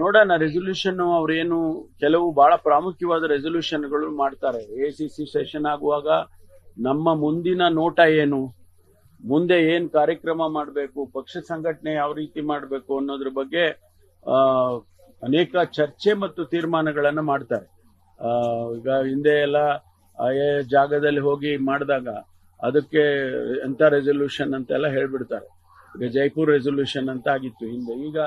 ನೋಡೋಣ ರೆಸೊಲ್ಯೂಷನ್ ಅವ್ರೇನು ಕೆಲವು ಬಹಳ ಪ್ರಾಮುಖ್ಯವಾದ ರೆಸೊಲ್ಯೂಷನ್ಗಳು ಮಾಡ್ತಾರೆ. ಎ ಸಿ ಸಿ ಸೆಷನ್ ಆಗುವಾಗ ನಮ್ಮ ಮುಂದಿನ ನೋಟ ಏನು? ಮುಂದೆ ಏನ್ ಕಾರ್ಯಕ್ರಮ ಮಾಡಬೇಕು? ಪಕ್ಷ ಸಂಘಟನೆ ಯಾವ ರೀತಿ ಮಾಡಬೇಕು ಅನ್ನೋದ್ರ ಬಗ್ಗೆ ಅನೇಕ ಚರ್ಚೆ ಮತ್ತು ತೀರ್ಮಾನಗಳನ್ನ ಮಾಡ್ತಾರೆ. ಈಗ ಹಿಂದೆ ಎಲ್ಲ ಜಾಗದಲ್ಲಿ ಹೋಗಿ ಮಾಡಿದಾಗ ಅದಕ್ಕೆ ಎಂತ ರೆಸೊಲ್ಯೂಷನ್ ಅಂತೆಲ್ಲ ಹೇಳ್ಬಿಡ್ತಾರೆ. ಈಗ ಜೈಪುರ್ ರೆಸೊಲ್ಯೂಷನ್ ಅಂತ ಆಗಿತ್ತು ಹಿಂದೆ. ಈಗ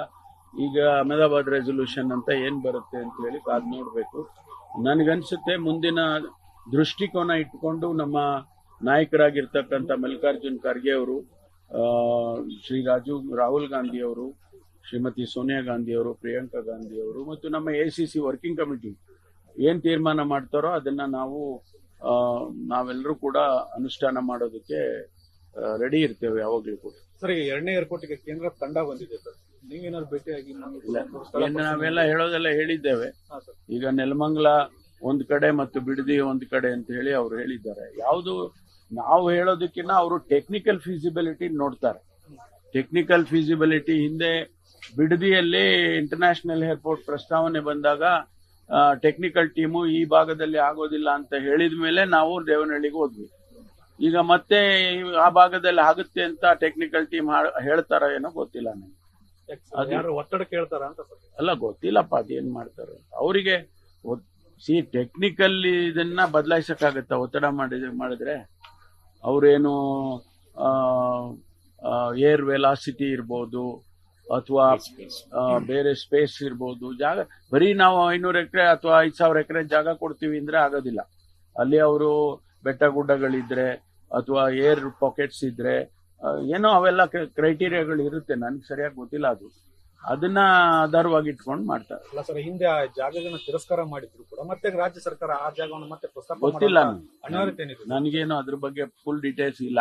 ಈಗ ಅಹಮದಾಬಾದ್ ರೆಸೊಲ್ಯೂಷನ್ ಅಂತ ಏನ್ ಬರುತ್ತೆ ಅಂತ ಹೇಳಿ ಅದ್ ನೋಡ್ಬೇಕು. ನನಗನ್ಸುತ್ತೆ ಮುಂದಿನ ದೃಷ್ಟಿಕೋನ ಇಟ್ಕೊಂಡು ನಮ್ಮ ನಾಯಕರಾಗಿರ್ತಕ್ಕಂಥ ಮಲ್ಲಿಕಾರ್ಜುನ್ ಖರ್ಗೆ ಅವರು ಶ್ರೀ ರಾಜೀವ್ ರಾಹುಲ್ ಗಾಂಧಿ ಅವರು, ಶ್ರೀಮತಿ ಸೋನಿಯಾ ಗಾಂಧಿ ಅವರು, ಪ್ರಿಯಾಂಕಾ ಗಾಂಧಿ ಅವರು ಮತ್ತು ನಮ್ಮ A C C working committee ಏನ್ ತೀರ್ಮಾನ ಮಾಡ್ತಾರೋ ಅದನ್ನ ನಾವು ನಾವೆಲ್ಲರೂ ಕೂಡ ಅನುಷ್ಠಾನ ಮಾಡೋದಕ್ಕೆ ರೆಡಿ ಇರ್ತೇವೆ ಯಾವಾಗಲೂ ಕೂಡ. ಸರ್ ಎರಡನೇ ಏರ್ಪೋರ್ಟ್ಗೆ ಕೇಂದ್ರ ತಂಡ ಬಂದಿದೆ ಸರ್. ನೀವೇನಾದ್ರು ಭೇಟಿಯಾಗಿ ನಮ್ಗೆ ಇಲ್ಲ. ಸ್ಥಳ ನಾವೆಲ್ಲ ಹೇಳೋದೆಲ್ಲ ಹೇಳಿದ್ದೇವೆ. ಈಗ ನೆಲಮಂಗಲ ಒಂದ್ ಕಡೆ ಮತ್ತು ಬಿಡದಿ ಒಂದ್ ಕಡೆ ಅಂತ ಹೇಳಿ ಅವ್ರು ಹೇಳಿದ್ದಾರೆ. ಯಾವುದು ನಾವು ಹೇಳೋದಕ್ಕಿಂತ ಅವರು ಟೆಕ್ನಿಕಲ್ ಫೀಸಿಬಿಲಿಟಿ ನೋಡ್ತಾರೆ. ಟೆಕ್ನಿಕಲ್ ಫೀಸಿಬಿಲಿಟಿ ಹಿಂದೆ ಬಿಡದಿಯಲ್ಲಿ ಇಂಟರ್ನ್ಯಾಷನಲ್ ಏರ್ಪೋರ್ಟ್ ಪ್ರಸ್ತಾವನೆ ಬಂದಾಗ ಟೆಕ್ನಿಕಲ್ ಟೀಮು ಈ ಭಾಗದಲ್ಲಿ ಆಗೋದಿಲ್ಲ ಅಂತ ಹೇಳಿದ ಮೇಲೆ ನಾವು ದೇವನಹಳ್ಳಿಗೆ ಹೋದ್ವಿ. ಈಗ ಮತ್ತೆ ಆ ಭಾಗದಲ್ಲಿ ಆಗುತ್ತೆ ಅಂತ ಟೆಕ್ನಿಕಲ್ ಟೀಮ್ ಹೇಳ್ತಾರ ಏನೋ ಗೊತ್ತಿಲ್ಲ ನನಗೆ? ಯಾರು ಒತ್ತಡ ಕೇಳ್ತಾರ ಅಂತ ಅಲ್ಲ, ಗೊತ್ತಿಲ್ಲಪ್ಪ, ಅದೇನ್ ಮಾಡ್ತಾರೆ ಅವರಿಗೆ ಸಿ ಟೆಕ್ನಿಕಲ್ಲಿ ಇದನ್ನ ಬದಲಾಯಿಸಕ್ಕಾಗತ್ತ? ಒತ್ತಡ ಮಾಡಿದ್ರೆ ಮಾಡಿದ್ರೆ ಅವ್ರೇನು ಏರ್ ವೆಲಾಸಿಟಿ ಇರ್ಬೋದು, ಅಥವಾ ಬೇರೆ ಸ್ಪೇಸ್ ಇರ್ಬೋದು, ಜಾಗ, ಬರೀ ನಾವು ಐನೂರು ಎಕರೆ ಅಥವಾ ಐದು ಸಾವಿರ ಎಕರೆ ಜಾಗ ಕೊಡ್ತೀವಿ ಅಂದ್ರೆ ಆಗೋದಿಲ್ಲ. ಅಲ್ಲಿ ಅವರು ಬೆಟ್ಟ ಗುಡ್ಡಗಳಿದ್ರೆ ಅಥವಾ ಏರ್ ಪಾಕೆಟ್ಸ್ ಇದ್ರೆ ಏನೋ ಅವೆಲ್ಲ ಕ್ರೈಟೀರಿಯಾಗಳು ಇರುತ್ತೆ. ನನಗೆ ಸರಿಯಾಗಿ ಗೊತ್ತಿಲ್ಲ ಅದು. ಅದನ್ನ ಆಧಾರವಾಗಿ ಇಟ್ಕೊಂಡು ಮಾಡ್ತಾರೆ. ಅಲ್ಲ ಸರ್ ಹಿಂದೆ ಆ ಜಾಗಗಳನ್ನ ತಿರಸ್ಕಾರ ಮಾಡಿದ್ರು ಕೂಡ ಮತ್ತೆ ರಾಜ್ಯ ಸರ್ಕಾರ ಆ ಜಾಗವನ್ನು ಮತ್ತೆ ಗೊತ್ತಿಲ್ಲ. ಅನಿವಾರ್ಯತೆ ಏನಿದೆ ನನಗೇನು ಅದ್ರ ಬಗ್ಗೆ ಫುಲ್ ಡೀಟೇಲ್ಸ್ ಇಲ್ಲ.